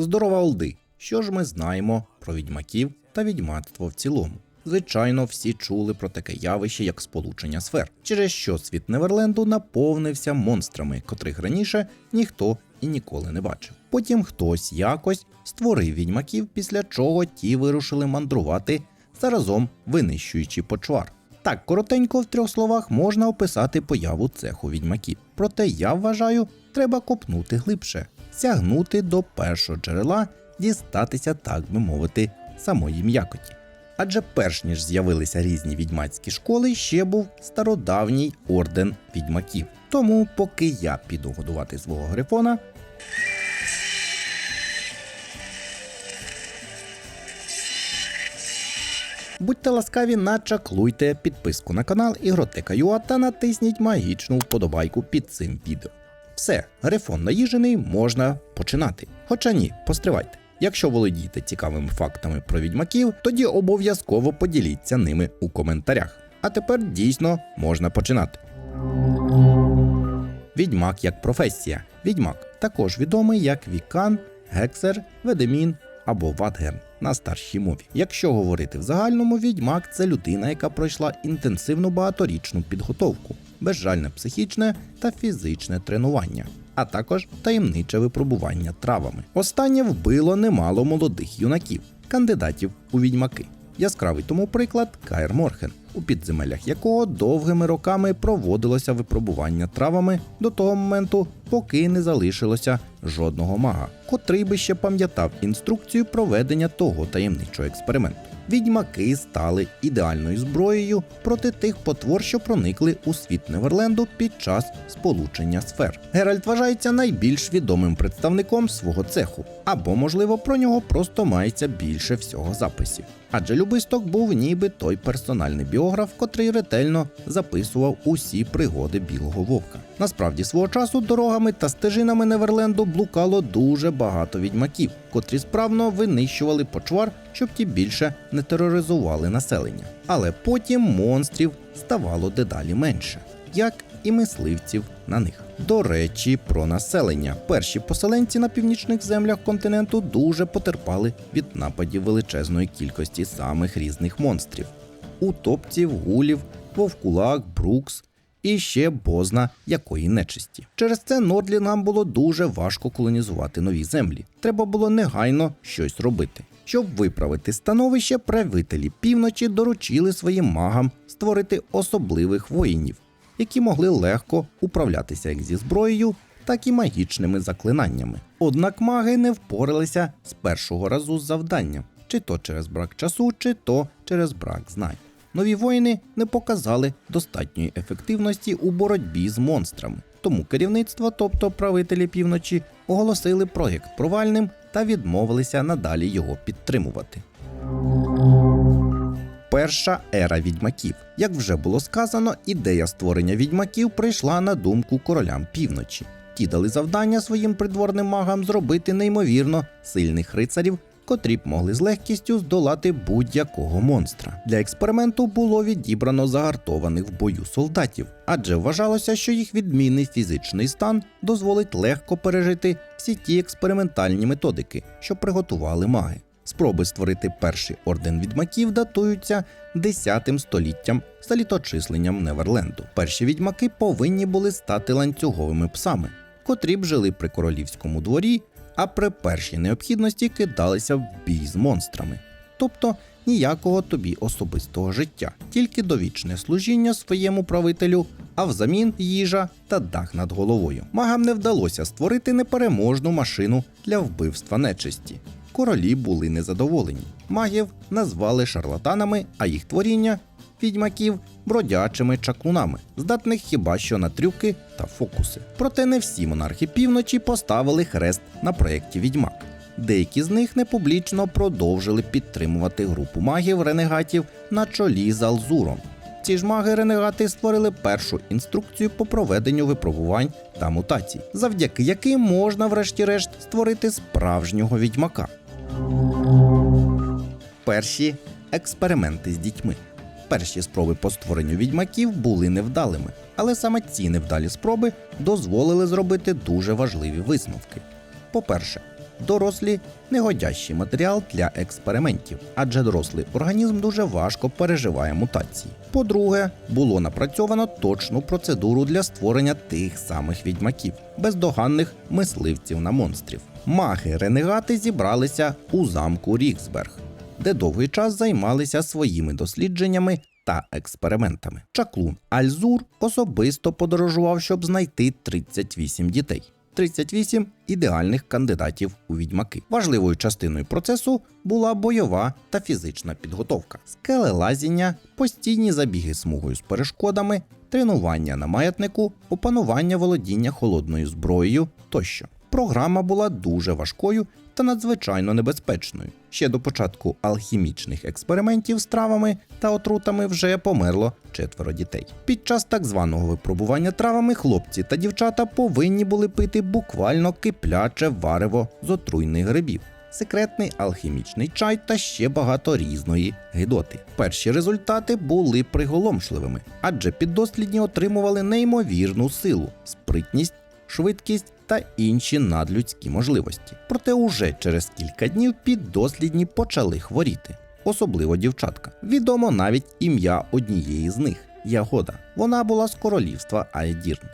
Здорова Олди! Що ж ми знаємо про відьмаків та відьмацтво в цілому? Звичайно, всі чули про таке явище, як сполучення сфер, через що світ Неверленду наповнився монстрами, котрих раніше ніхто і ніколи не бачив. Потім хтось якось створив відьмаків, після чого ті вирушили мандрувати, заразом винищуючи почвар. Так, коротенько в трьох словах можна описати появу цеху відьмаків. Проте я вважаю, треба копнути глибше, сягнути до першого джерела, дістатися, так би мовити, самої м'якоті. Адже перш ніж з'явилися різні відьмацькі школи, ще був стародавній орден відьмаків. Тому, поки я піду годувати свого грифона, Будьте ласкаві, начаклуйте підписку на канал Ігротека.ua та натисніть магічну вподобайку під цим відео. Все, грифон наїжений, можна починати. Хоча ні, постривайте. Якщо володієте цікавими фактами про відьмаків, тоді обов'язково поділіться ними у коментарях. А тепер дійсно можна починати. Відьмак як професія. Відьмак також відомий як Вікан, Гексер, Ведемін або Ватгерн на старшій мові. Якщо говорити в загальному, відьмак це людина, яка пройшла інтенсивну багаторічну підготовку, безжальне психічне та фізичне тренування, а також таємниче випробування травами. Останнє вбило немало молодих юнаків, кандидатів у відьмаки. Яскравий тому приклад Каєр Морхен, у підземеллях якого довгими роками проводилося випробування травами до того моменту, поки не залишилося жодного мага, котрий би ще пам'ятав інструкцію проведення того таємничого експерименту. Відьмаки стали ідеальною зброєю проти тих потвор, що проникли у світ Неверленду під час сполучення сфер. Геральт вважається найбільш відомим представником свого цеху, або, можливо, про нього просто мається більше всього записів. Адже Любисток був ніби той персональний біограф, котрий ретельно записував усі пригоди білого вовка. Насправді свого часу дорогами та стежинами Неверленду блукало дуже багато відьмаків, котрі справно винищували почвар, щоб ті більше не тероризували населення. Але потім монстрів ставало дедалі менше, як і мисливців на них. До речі, про населення. Перші поселенці на північних землях континенту дуже потерпали від нападів величезної кількості самих різних монстрів: утопців, гулів, вовкулак, брукс і ще бозна якої нечисті. Через це Нордлінгам було дуже важко колонізувати нові землі. Треба було негайно щось робити. Щоб виправити становище, правителі півночі доручили своїм магам створити особливих воїнів, які могли легко управлятися як зі зброєю, так і магічними заклинаннями. Однак маги не впоралися з першого разу з завданням, чи то через брак часу, чи то через брак знань. Нові воїни не показали достатньої ефективності у боротьбі з монстрами. Тому керівництво, тобто правителі півночі, оголосили проєкт провальним та відмовилися надалі його підтримувати. Перша ера відьмаків. Як вже було сказано, ідея створення відьмаків прийшла на думку королям півночі. Ті дали завдання своїм придворним магам зробити неймовірно сильних рицарів, котрі б могли з легкістю здолати будь-якого монстра. Для експерименту було відібрано загартованих в бою солдатів, адже вважалося, що їх відмінний фізичний стан дозволить легко пережити всі ті експериментальні методики, що приготували маги. Спроби створити перший орден відьмаків датуються 10 століттям за літочисленням Неверленду. Перші відьмаки повинні були стати ланцюговими псами, котрі б жили при королівському дворі, а при першій необхідності кидалися в бій з монстрами. Тобто ніякого тобі особистого життя, тільки довічне служіння своєму правителю, а взамін їжа та дах над головою. Магам не вдалося створити непереможну машину для вбивства нечисті. Королі були незадоволені. Магів назвали шарлатанами, а їх творіння відьмаків бродячими чаклунами, здатних хіба що на трюки та фокуси. Проте не всі монархи півночі поставили хрест на проєкті Відьмак. Деякі з них непублічно продовжили підтримувати групу магів-ренегатів на чолі з Алзуром. Ці ж маги-ренегати створили першу інструкцію по проведенню випробувань та мутацій, завдяки яким можна, врешті-решт, створити справжнього відьмака. Перші експерименти з дітьми. Перші спроби по створенню відьмаків були невдалими, але саме ці невдалі спроби дозволили зробити дуже важливі висновки. По-перше, дорослі негодящий матеріал для експериментів, адже дорослий організм дуже важко переживає мутації. По-друге, було напрацьовано точну процедуру для створення тих самих відьмаків, бездоганних мисливців на монстрів. Маги-ренегати зібралися у замку Ріксберг, де довгий час займалися своїми дослідженнями та експериментами. Чаклун Альзур особисто подорожував, щоб знайти 38 дітей. 38 ідеальних кандидатів у відьмаки. Важливою частиною процесу була бойова та фізична підготовка, скелелазіння, постійні забіги смугою з перешкодами, тренування на маятнику, опанування володіння холодною зброєю тощо. Програма була дуже важкою та надзвичайно небезпечною. Ще до початку алхімічних експериментів з травами та отрутами вже померло четверо дітей. Під час так званого випробування травами хлопці та дівчата повинні були пити буквально кипляче варево з отруйних грибів. Секретний алхімічний чай та ще багато різної гидоти. Перші результати були приголомшливими, адже піддослідні отримували неймовірну силу, спритність, швидкість та інші надлюдські можливості. Проте уже через кілька днів піддослідні почали хворіти, особливо дівчатка. Відомо навіть ім'я однієї з них Ягода. Вона була з королівства Айдірн.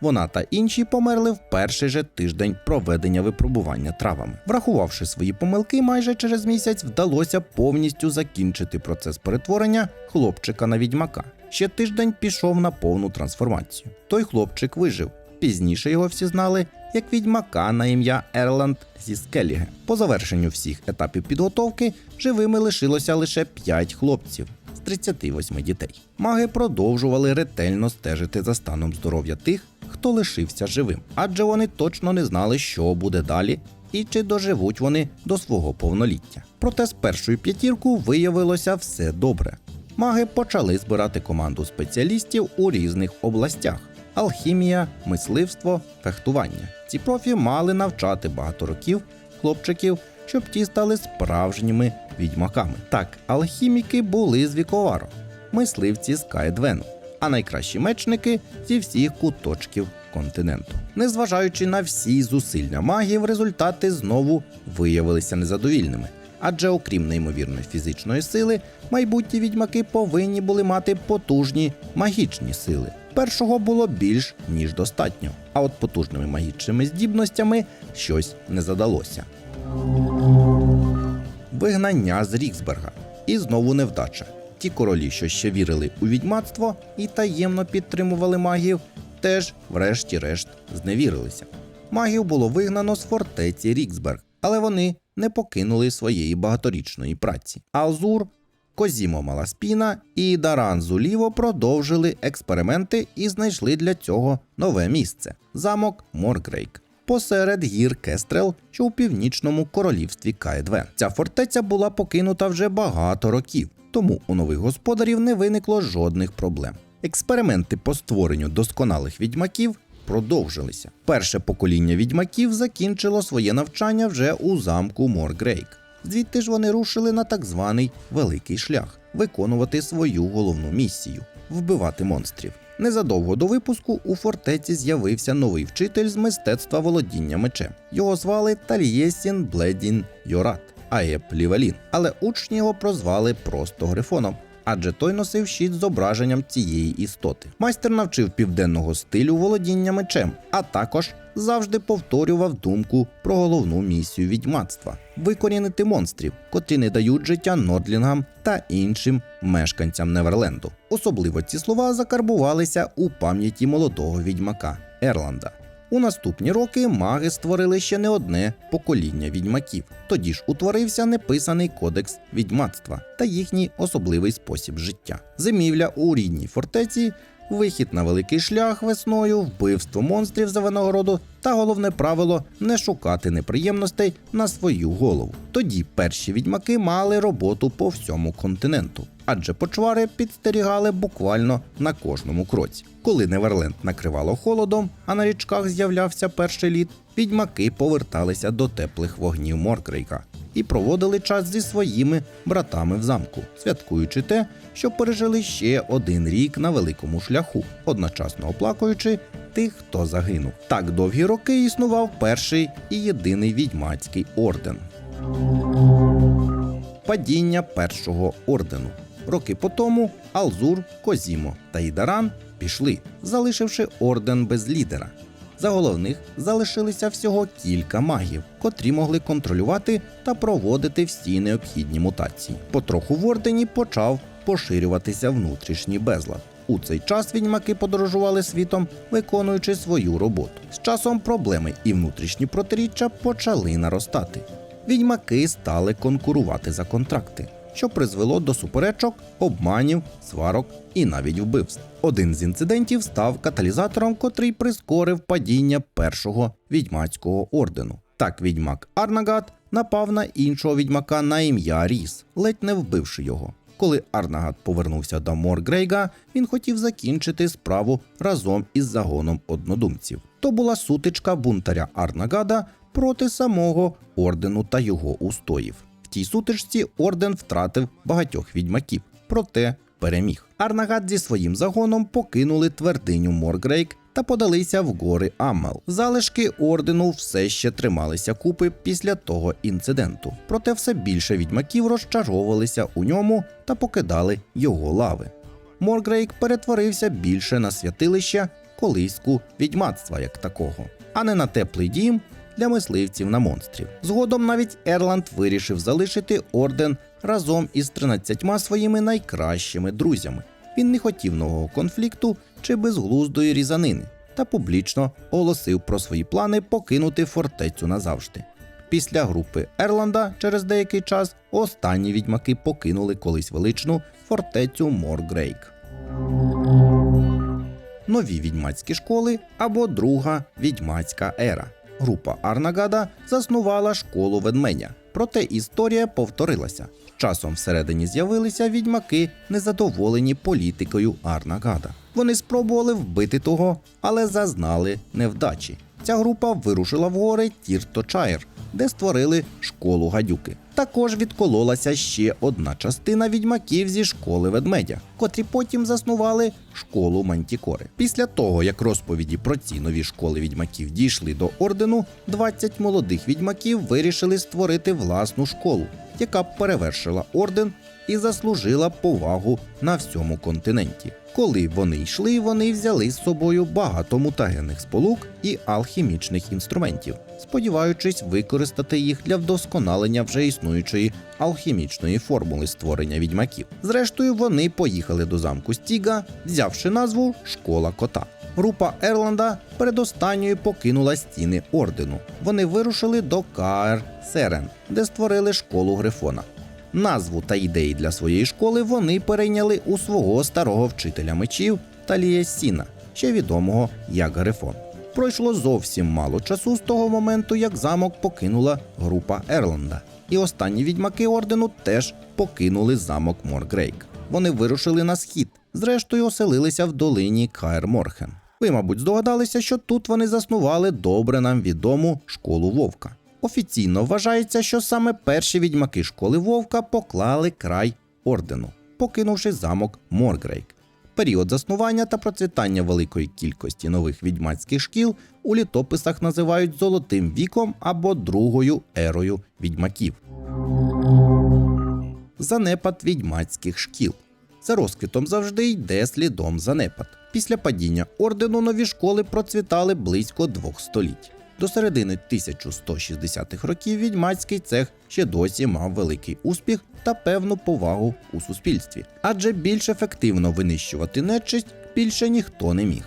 Вона та інші померли в перший же тиждень проведення випробування травами. Врахувавши свої помилки, майже через місяць вдалося повністю закінчити процес перетворення хлопчика на відьмака. Ще тиждень пішов на повну трансформацію. Той хлопчик вижив. Пізніше його всі знали як відьмака на ім'я Ерланд зі Скеліге. По завершенню всіх етапів підготовки живими лишилося лише 5 хлопців з 38 дітей. Маги продовжували ретельно стежити за станом здоров'я тих, хто лишився живим, адже вони точно не знали, що буде далі і чи доживуть вони до свого повноліття. Проте з першою п'ятірку виявилося все добре. Маги почали збирати команду спеціалістів у різних областях: алхімія, мисливство, фехтування. Ці профі мали навчати багато років хлопчиків, щоб ті стали справжніми відьмаками. Так, алхіміки були з віковаро, мисливці з Каедвену, а найкращі мечники зі всіх куточків континенту. Незважаючи на всі зусилля магів, результати знову виявилися незадовільними. Адже окрім неймовірної фізичної сили, майбутні відьмаки повинні були мати потужні магічні сили. Першого було більш ніж достатньо, а от потужними магічними здібностями щось не задалося. Вигнання з Ріксберга. І знову невдача. Ті королі, що ще вірили у відьмацтво і таємно підтримували магів, теж, врешті-решт, зневірилися. Магів було вигнано з фортеці Ріксберг, але вони не покинули своєї багаторічної праці. Алзур, Козімо Маласпіна і Даран Зуліво продовжили експерименти і знайшли для цього нове місце замок Моргрейк. Посеред гір Кестрел, що у північному королівстві Каедвен. Ця фортеця була покинута вже багато років, тому у нових господарів не виникло жодних проблем. Експерименти по створенню досконалих відьмаків продовжилися. Перше покоління відьмаків закінчило своє навчання вже у замку Моргрейк. Звідти ж вони рушили на так званий великий шлях виконувати свою головну місію вбивати монстрів. Незадовго до випуску у фортеці з'явився новий вчитель з мистецтва володіння мечем. Його звали Талієсін Бледін Йорат Аєп Лівелін, але учні його прозвали просто Грифоном. Адже той носив щит з зображенням цієї істоти. Майстер навчив південного стилю володіння мечем, а також завжди повторював думку про головну місію відьмацтва викорінити монстрів, котрі не дають життя Нордлінгам та іншим мешканцям Неверленду. Особливо ці слова закарбувалися у пам'яті молодого відьмака Ерланда. У наступні роки маги створили ще не одне покоління відьмаків. Тоді ж утворився неписаний кодекс відьмацтва та їхній особливий спосіб життя. Зимівля у рідній фортеці, вихід на великий шлях весною, вбивство монстрів за винагороду та головне правило не шукати неприємностей на свою голову. Тоді перші відьмаки мали роботу по всьому континенту, адже почвари підстерігали буквально на кожному кроці. Коли Неверленд накривало холодом, а на річках з'являвся перший лід, відьмаки поверталися до теплих вогнів Моркрейка і проводили час зі своїми братами в замку, святкуючи те, що пережили ще один рік на великому шляху, одночасно оплакуючи тих, хто загинув. Так довгі роки існував перший і єдиний відьмацький орден. Падіння першого ордену. Роки по тому Алзур, Козімо та Ідаран пішли, залишивши орден без лідера. За головних залишилися всього кілька магів, котрі могли контролювати та проводити всі необхідні мутації. Потроху в ордені почав поширюватися внутрішній безлад. У цей час відьмаки подорожували світом, виконуючи свою роботу. З часом проблеми і внутрішні протиріччя почали наростати. Відьмаки стали конкурувати за контракти, що призвело до суперечок, обманів, сварок і навіть вбивств. Один з інцидентів став каталізатором, котрий прискорив падіння першого відьмацького ордену. Так відьмак Арнагат напав на іншого відьмака на ім'я Ріс, ледь не вбивши його. Коли Арнагат повернувся до Моргрейга, він хотів закінчити справу разом із загоном однодумців. То була сутичка бунтаря Арнагада проти самого ордену та його устоїв. В тій сутичці орден втратив багатьох відьмаків, проте переміг. Арнагад зі своїм загоном покинули твердиню Моргрейк та подалися в гори Аммел. Залишки ордену все ще трималися купи після того інциденту. Проте все більше відьмаків розчаровувалися у ньому та покидали його лави. Моргрейк перетворився більше на святилище колиску відьмацтва як такого, а не на теплий дім для мисливців на монстрів. Згодом навіть Ерланд вирішив залишити орден разом із 13 своїми найкращими друзями. Він не хотів нового конфлікту чи безглуздої різанини та публічно оголосив про свої плани покинути фортецю назавжди. Після групи Ерланда через деякий час останні відьмаки покинули колись величну фортецю Моргрейк. Нові відьмацькі школи або друга відьмацька ера. Група Арнагада заснувала школу ведмедя. Проте історія повторилася. Часом всередині з'явилися відьмаки, незадоволені політикою Арнагада. Вони спробували вбити того, але зазнали невдачі. Ця група вирушила в гори Тірточаєр, де створили школу гадюки. Також відкололася ще одна частина відьмаків зі школи ведмедя, котрі потім заснували школу Мантікори. Після того, як розповіді про ці нові школи відьмаків дійшли до ордену, 20 молодих відьмаків вирішили створити власну школу, яка б перевершила орден і заслужила повагу на всьому континенті. Коли вони йшли, вони взяли з собою багато мутагенних сполук і алхімічних інструментів, сподіваючись використати їх для вдосконалення вже існуючої алхімічної формули створення відьмаків. Зрештою, вони поїхали до замку Стіга, взявши назву Школа кота. Група Ерланда передостанньою покинула стіни ордену. Вони вирушили до Каер Серен, де створили школу Грифона. Назву та ідеї для своєї школи вони перейняли у свого старого вчителя мечів Талія Сіна, ще відомого як Грифон. Пройшло зовсім мало часу з того моменту, як замок покинула група Ерланда. І останні відьмаки ордену теж покинули замок Моргрейк. Вони вирушили на схід, зрештою оселилися в долині Каер Морхен. Ви, мабуть, здогадалися, що тут вони заснували добре нам відому школу Вовка. Офіційно вважається, що саме перші відьмаки школи Вовка поклали край ордену, покинувши замок Моргрейк. Період заснування та процвітання великої кількості нових відьмацьких шкіл у літописах називають золотим віком або другою ерою відьмаків. Занепад відьмацьких шкіл. За розквітом завжди йде слідом занепад. Після падіння ордену нові школи процвітали близько двох століть. До середини 1160-х років відьмацький цех ще досі мав великий успіх та певну повагу у суспільстві, адже більш ефективно винищувати нечисть більше ніхто не міг.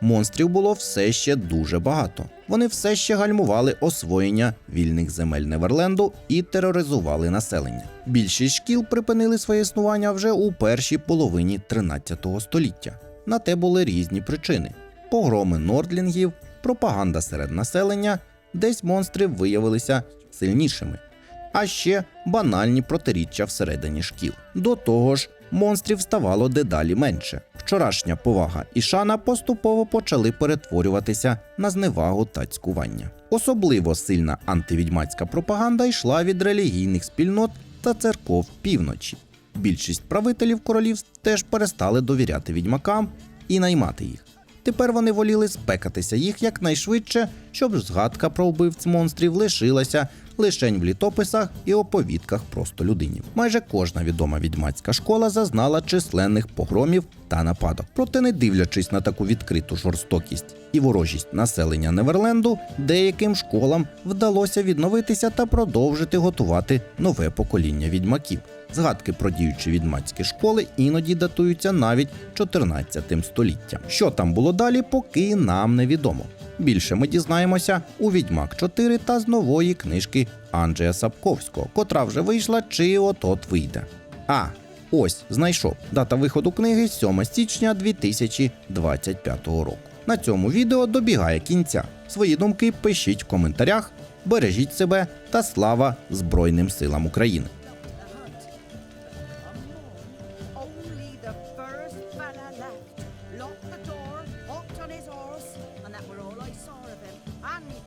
Монстрів було все ще дуже багато. Вони все ще гальмували освоєння вільних земель Неверленду і тероризували населення. Більшість шкіл припинили своє існування вже у першій половині 13 століття. На те були різні причини: погроми нордлінгів, пропаганда серед населення, десь монстри виявилися сильнішими, а ще банальні протиріччя всередині шкіл. До того ж, монстрів ставало дедалі менше. Вчорашня повага і шана поступово почали перетворюватися на зневагу та цькування. Особливо сильна антивідьмацька пропаганда йшла від релігійних спільнот та церков півночі. Більшість правителів королівств теж перестали довіряти відьмакам і наймати їх. Тепер вони воліли спекатися їх якнайшвидше, щоб згадка про вбивць монстрів лишилася лишень в літописах і оповідках просто людинів. Майже кожна відома відьмацька школа зазнала численних погромів та нападок. Проте, не дивлячись на таку відкриту жорстокість і ворожість населення Неверленду, деяким школам вдалося відновитися та продовжити готувати нове покоління відьмаків. Згадки про діючі відьмацькі школи іноді датуються навіть 14 століттям. Що там було далі, поки нам невідомо. Більше ми дізнаємося у Відьмак 4 та з нової книжки Анджея Сапковського, котра вже вийшла чи от-от вийде. А, ось знайшов. Дата виходу книги 7 січня 2025 року. На цьому відео добігає кінця. Свої думки пишіть в коментарях, бережіть себе та слава Збройним силам України.